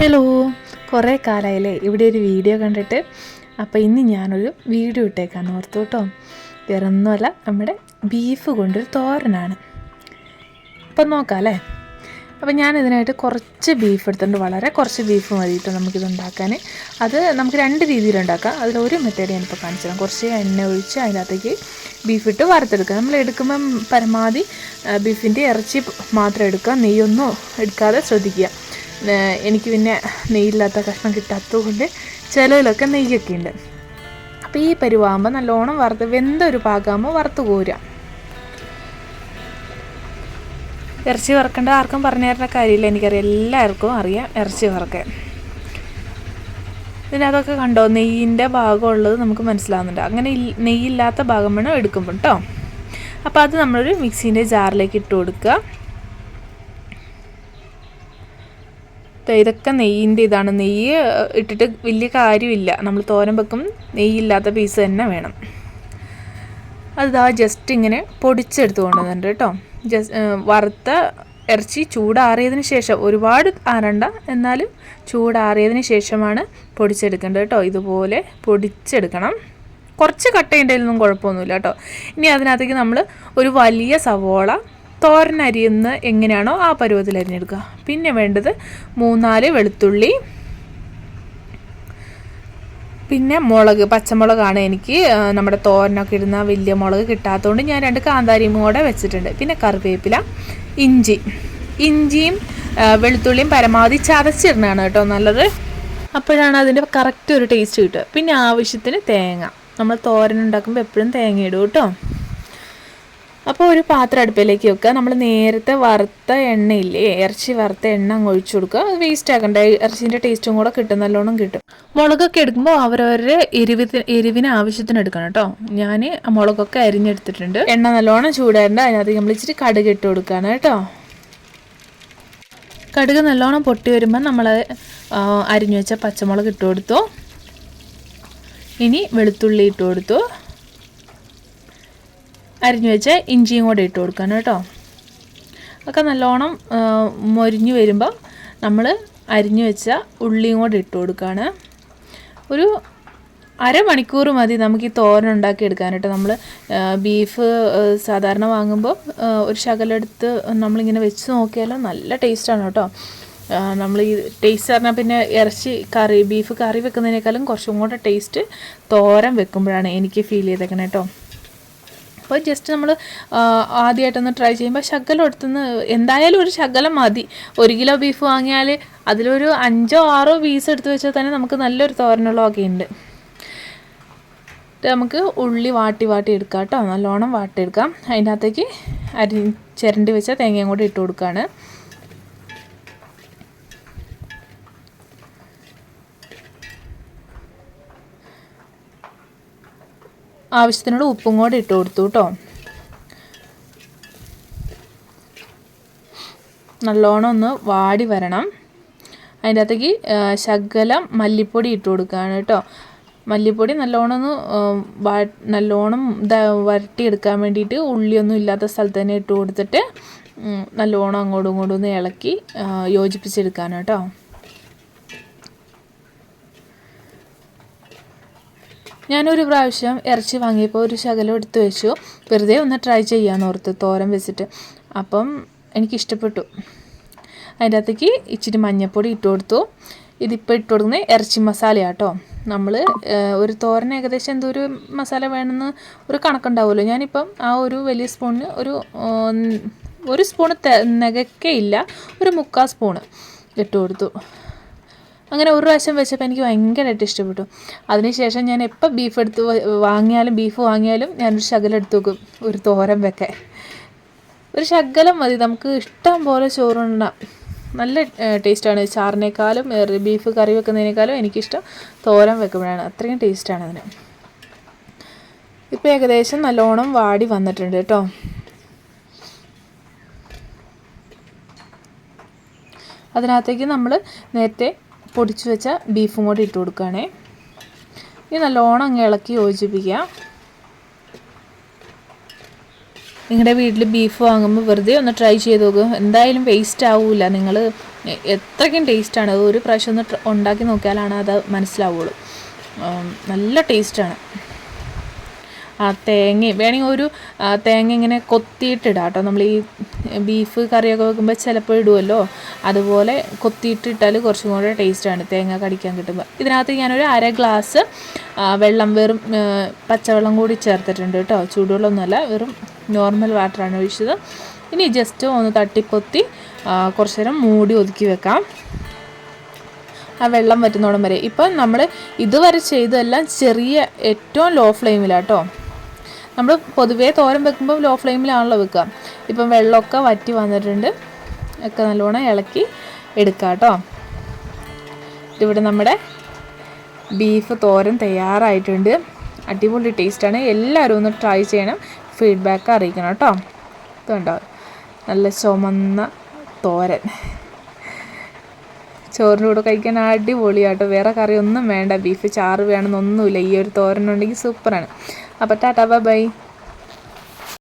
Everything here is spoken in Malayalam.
ഹലോ കുറേ കാലമായില്ലേ ഇവിടെ ഒരു വീഡിയോ കണ്ടിട്ട്. അപ്പോൾ ഇന്ന് ഞാനൊരു വീഡിയോ ഇട്ടേക്കാന്ന് ഓർത്തു കേട്ടോ. വേറെ ഒന്നുമല്ല നമ്മുടെ ബീഫ് കൊണ്ടൊരു തോരനാണ്. അപ്പം നോക്കാം അല്ലേ? അപ്പം ഞാനിതിനായിട്ട് കുറച്ച് ബീഫ് എടുത്തിട്ടുണ്ട്. വളരെ കുറച്ച് ബീഫ് മതിയിട്ട് നമുക്കിത് ഉണ്ടാക്കാൻ അത് നമുക്ക് രണ്ട് രീതിയിലുണ്ടാക്കാം അതിലൊരു മെത്തേഡ് ഞാനിപ്പോൾ കാണിച്ചു തരാം. കുറച്ച് എണ്ണ ഒഴിച്ച് അതിനകത്തേക്ക് ബീഫ് ഇട്ട് വറുത്തെടുക്കുക. നമ്മൾ എടുക്കുമ്പം പരമാവധി ബീഫിന്റെ ഇറച്ചി മാത്രം എടുക്കുക. നെയ്യൊന്നും എടുക്കാതെ ശ്രദ്ധിക്കുക. എനിക്ക് പിന്നെ നെയ്യില്ലാത്ത കഷ്ണം കിട്ടാത്തത് കൊണ്ട് ചിലതിലൊക്കെ നെയ്യൊക്കെ ഉണ്ട് അപ്പോൾ ഈ പരുവാകുമ്പോൾ നല്ലോണം വറുത്ത് വെന്തൊരു പാകമാകുമ്പോൾ വറുത്ത് കോരുക. ഇറച്ചി വറക്കേണ്ട ആർക്കും പറഞ്ഞു തരേണ്ട കാര്യമില്ല. എനിക്കറിയാം എല്ലാവർക്കും അറിയാം ഇറച്ചി വറക്കാൻ. ഇതിനകത്തൊക്കെ കണ്ടോ? നെയ്യിന്റെ ഭാഗമുള്ളത് നമുക്ക് മനസ്സിലാവുന്നുണ്ട്. അങ്ങനെ നെയ്യില്ലാത്ത ഭാഗം വേണം എടുക്കുമ്പോൾ കേട്ടോ അപ്പോൾ അത് നമ്മളൊരു മിക്സീന്റെ ജാറിലേക്ക് ഇട്ട് കൊടുക്കുക. ഇതൊക്കെ നെയ്യിന്റെ ഇതാണ്. നെയ്യ് ഇട്ടിട്ട് വലിയ കാര്യമില്ല. നമ്മൾ തോരൻ വെക്കും. നെയ്യില്ലാത്ത പീസ് തന്നെ വേണം. അതാ ജസ്റ്റ് ഇങ്ങനെ പൊടിച്ചെടുത്ത് കൊണ്ടുവന്നിട്ടുണ്ട് കേട്ടോ. ജസ്റ്റ് വറുത്ത ഇറച്ചി ചൂടാറിയതിന് ശേഷം ഒരുപാട് ആരണ്ട എന്നാലും ചൂടാറിയതിന് ശേഷമാണ് പൊടിച്ചെടുക്കേണ്ടത് കേട്ടോ. ഇതുപോലെ പൊടിച്ചെടുക്കണം. കുറച്ച് കട്ട ഉണ്ടെങ്കിലൊന്നും കുഴപ്പമൊന്നുമില്ല കേട്ടോ. ഇനി അതിനകത്തേക്ക് നമ്മൾ ഒരു വലിയ സവോള തോരൻ അരിയുന്ന എങ്ങനെയാണോ ആ പരുവത്തിൽ അരിഞ്ഞെടുക്കുക. പിന്നെ വേണ്ടത് മൂന്നാൽ വെളുത്തുള്ളി പിന്നെ മുളക് പച്ചമുളകാണ് എനിക്ക് നമ്മുടെ തോരനൊക്കെ ഇടുന്ന വലിയ മുളക് കിട്ടാത്തതുകൊണ്ട് ഞാൻ രണ്ട് കാന്താരിയും കൂടെ വെച്ചിട്ടുണ്ട്. പിന്നെ കറിവേപ്പില ഇഞ്ചി. ഇഞ്ചിയും വെളുത്തുള്ളിയും പരമാവധി ചതച്ചിടണതാണ് കേട്ടോ നല്ലത്. അപ്പോഴാണ് അതിന്റെ കറക്റ്റ് ഒരു ടേസ്റ്റ് കിട്ടുക. പിന്നെ ആവശ്യത്തിന് തേങ്ങ. നമ്മൾ തോരൻ ഉണ്ടാക്കുമ്പോൾ എപ്പോഴും തേങ്ങ ഇടും കേട്ടോ. അപ്പോൾ ഒരു പാത്രം അടുപ്പിലേക്ക് വെക്കുക. നമ്മൾ നേരത്തെ വറുത്ത എണ്ണയില്ലേ ഇറച്ചി വറുത്ത എണ്ണ അങ്ങ് ഒഴിച്ചു കൊടുക്കുക. അത് വേസ്റ്റ് ആക്കണ്ട. ഇറച്ചിന്റെ ടേസ്റ്റും കൂടെ കിട്ടും നല്ലോണം കിട്ടും. മുളകൊക്കെ എടുക്കുമ്പോൾ അവരവരുടെ എരിവിന് എരിവിന് ആവശ്യത്തിന് എടുക്കണം കേട്ടോ. ഞാൻ മുളകൊക്കെ അരിഞ്ഞെടുത്തിട്ടുണ്ട്. എണ്ണ നല്ലോണം ചൂടായിട്ടുണ്ട്. അതിനകത്ത് നമ്മൾ ഇച്ചിരി കടുക് ഇട്ട് കൊടുക്കുകയാണ് കേട്ടോ. കടുക് നല്ലോണം പൊട്ടി വരുമ്പോൾ നമ്മൾ അരിഞ്ഞു വെച്ച പച്ചമുളക് ഇട്ട് കൊടുത്തു. ഇനി വെളുത്തുള്ളി ഇട്ട് കൊടുത്തു. അരിഞ്ഞു വെച്ച ഇഞ്ചിയും കൂടെ ഇട്ട് കൊടുക്കണം കേട്ടോ. ഒക്കെ നല്ലോണം മൊരിഞ്ഞു വരുമ്പോൾ നമ്മൾ അരിഞ്ഞു വെച്ച ഉള്ളിയും കൂടെ ഇട്ട് കൊടുക്കുകയാണ് ഒരു അരമണിക്കൂർ മതി നമുക്ക് ഈ തോരൻ ഉണ്ടാക്കി എടുക്കാനായിട്ട് നമ്മൾ ബീഫ് സാധാരണ വാങ്ങുമ്പോൾ ഒരു ശകലെടുത്ത് നമ്മളിങ്ങനെ വെച്ച് നോക്കിയാലും നല്ല ടേസ്റ്റാണ് കേട്ടോ. നമ്മൾ ഈ ടേസ്റ്റ് പറഞ്ഞാൽ പിന്നെ ഇറച്ചി കറി ബീഫ് കറി വെക്കുന്നതിനേക്കാളും കുറച്ചും കൂടെ ടേസ്റ്റ് തോരൻ വെക്കുമ്പോഴാണ് എനിക്ക് ഫീൽ ചെയ്തേക്കണേ കേട്ടോ. അപ്പോൾ ജസ്റ്റ് നമ്മൾ ആദ്യമായിട്ടൊന്ന് ട്രൈ ചെയ്യുമ്പോൾ ശകലം എടുത്തുനിന്ന് എന്തായാലും ഒരു ശകലം മതി. ഒരു കിലോ ബീഫ് വാങ്ങിയാൽ അതിലൊരു അഞ്ചോ ആറോ പീസ് എടുത്ത് വെച്ചാൽ തന്നെ നമുക്ക് നല്ലൊരു തോരനുള്ളതൊക്കെ ഉണ്ട് നമുക്ക് ഉള്ളി വാട്ടി വാട്ടി എടുക്കാം കേട്ടോ. നല്ലോണം വാട്ടിയെടുക്കാം. അതിന്റെ അകത്തേക്ക് അരി ചിരണ്ടി വെച്ച തേങ്ങയും കൂടി ഇട്ട് കൊടുക്കുകയാണ് ആവശ്യത്തിനുള്ള ഉപ്പും കൂടെ ഇട്ട് കൊടുത്തു കേട്ടോ നല്ലോണം ഒന്ന് വാടി വരണം. അതിന്റെ അകത്തേക്ക് ശകലം മല്ലിപ്പൊടി ഇട്ട് കൊടുക്കുകയാണ് കേട്ടോ മല്ലിപ്പൊടി നല്ലോണം ഒന്ന് വാ- നല്ലോണം വരട്ടിയെടുക്കാൻ വേണ്ടിയിട്ട് ഉള്ളിയൊന്നും ഇല്ലാത്ത സ്ഥലത്ത് തന്നെ ഇട്ട് കൊടുത്തിട്ട് നല്ലോണം അങ്ങോട്ടും ഇങ്ങോട്ടും ഒന്ന് ഇളക്കി യോജിപ്പിച്ചെടുക്കാനാണ് കേട്ടോ ഞാനൊരു പ്രാവശ്യം ഇറച്ചി വാങ്ങിയപ്പോൾ ഒരു ശകലം എടുത്തു വെച്ചു. വെറുതെ ഒന്ന് ട്രൈ ചെയ്യാമെന്ന് ഓർത്ത് തോരൻ വെച്ചിട്ട്. അപ്പം എനിക്കിഷ്ടപ്പെട്ടു. അതിന്റെ അകത്തേക്ക് ഇച്ചിരി മഞ്ഞൾപ്പൊടി ഇട്ട് കൊടുത്തു. ഇതിപ്പോൾ ഇട്ട് കൊടുക്കുന്നത് ഇറച്ചി മസാലയാട്ടോ. നമ്മൾ ഒരു തോരൻ ഏകദേശം എന്തോ ഒരു മസാല വേണമെന്ന് ഒരു കണക്കുണ്ടാവുമല്ലോ. ഞാനിപ്പം ആ ഒരു വലിയ സ്പൂണിന് ഒരു ഒരു സ്പൂണ് നികക്കേ ഇല്ല. ഒരു മുക്കാൽ സ്പൂണ് ഇട്ട് കൊടുത്തു. അങ്ങനെ ഒരു പ്രാവശ്യം വെച്ചപ്പോൾ എനിക്ക് ഭയങ്കരമായിട്ട് ഇഷ്ടപ്പെട്ടു. അതിനുശേഷം ഞാൻ എപ്പോൾ ബീഫ് എടുത്ത് വാങ്ങിയാലും ബീഫ് വാങ്ങിയാലും ഞാനൊരു ശകലം എടുത്ത് വെക്കും. ഒരു തോരൻ വെക്കാൻ ഒരു ശകലം മതി. നമുക്ക് ഇഷ്ടം പോലെ ചോറുണ്ടാം നല്ല ടേസ്റ്റാണ് ചാറിനേക്കാളും ബീഫ് കറി വെക്കുന്നതിനേക്കാളും എനിക്കിഷ്ടം തോരൻ വെക്കുമ്പോഴാണ്. അത്രയും ടേസ്റ്റാണ് അതിന്. ഇപ്പോൾ ഏകദേശം നല്ലോണം വാടി വന്നിട്ടുണ്ട് കേട്ടോ. അതിനകത്തേക്ക് നമ്മൾ നേരത്തെ പൊടിച്ചു വെച്ച ബീഫും കൂടി ഇട്ട് കൊടുക്കുകയാണേ. ഇനി നല്ലോണം അങ്ങ് ഇളക്കി യോജിപ്പിക്കുക. നിങ്ങളുടെ വീട്ടിൽ ബീഫ് വാങ്ങുമ്പോൾ വെറുതെ ഒന്ന് ട്രൈ ചെയ്ത് നോക്കുക എന്തായാലും വേസ്റ്റ് ആവില്ല നിങ്ങൾ എത്രയ്ക്കും ടേസ്റ്റാണ് ഒരു പ്രാവശ്യം ഒന്ന് ഉണ്ടാക്കി നോക്കിയാലാണ് അത് മനസ്സിലാവുള്ളൂ. നല്ല ടേസ്റ്റാണ് തേങ്ങയും വേണമെങ്കിൽ ഒരു തേങ്ങ ഇങ്ങനെ കൊത്തിയിട്ടിടാം കേട്ടോ. നമ്മൾ ഈ ബീഫ് കറിയൊക്കെ വെക്കുമ്പോൾ ചിലപ്പോൾ ഇടുമല്ലോ അതുപോലെ കൊത്തിയിട്ടിട്ടാൽ കുറച്ചും കൂടെ ടേസ്റ്റാണ് തേങ്ങ കടിക്കാൻ കിട്ടുമ്പോൾ ഇതിനകത്ത് ഞാനൊരു അര ഗ്ലാസ് വെള്ളം വെറും പച്ചവെള്ളം കൂടി ചേർത്തിട്ടുണ്ട് കേട്ടോ. ചൂടുവെള്ളമൊന്നുമല്ല വെറും നോർമൽ വാട്ടറാണ് ഒഴിച്ചത്. ഇനി ജസ്റ്റ് ഒന്ന് തട്ടിപ്പൊത്തി കുറച്ച് നേരം മൂടി ഒതുക്കി വെക്കാം. ആ വെള്ളം വറ്റുന്നോടം വരെ. ഇപ്പം നമ്മൾ ഇതുവരെ ചെയ്തതെല്ലാം ചെറിയ ഏറ്റവും ലോ ഫ്ലെയിമിലാട്ടോ നമ്മൾ പൊതുവേ തോരൻ വെക്കുമ്പോൾ ലോ ഫ്ലെയിമിലാണല്ലോ വെക്കുക. ഇപ്പം വെള്ളമൊക്കെ വറ്റി വന്നിട്ടുണ്ട്. ഒക്കെ നല്ലോണം ഇളക്കി എടുക്കാം കേട്ടോ ഇവിടെ നമ്മുടെ ബീഫ് തോരൻ തയ്യാറായിട്ടുണ്ട്. അടിപൊളി ടേസ്റ്റാണ് എല്ലാവരും ഒന്ന് ട്രൈ ചെയ്യണം. ഫീഡ്ബാക്ക് അറിയിക്കണം കേട്ടോ ഇതുണ്ടോ? നല്ല ചുമന്ന തോരൻ. ചോറിന്റെ കൂടെ കഴിക്കാൻ അടിപൊളിയാട്ടോ വേറെ കറിയൊന്നും വേണ്ട. ബീഫ് ചാറ് വേണമെന്നൊന്നുമില്ല. ഈ ഒരു തോരനുണ്ടെങ്കിൽ സൂപ്പറാണ് അപ്പോൾ ടാറ്റാ ബൈ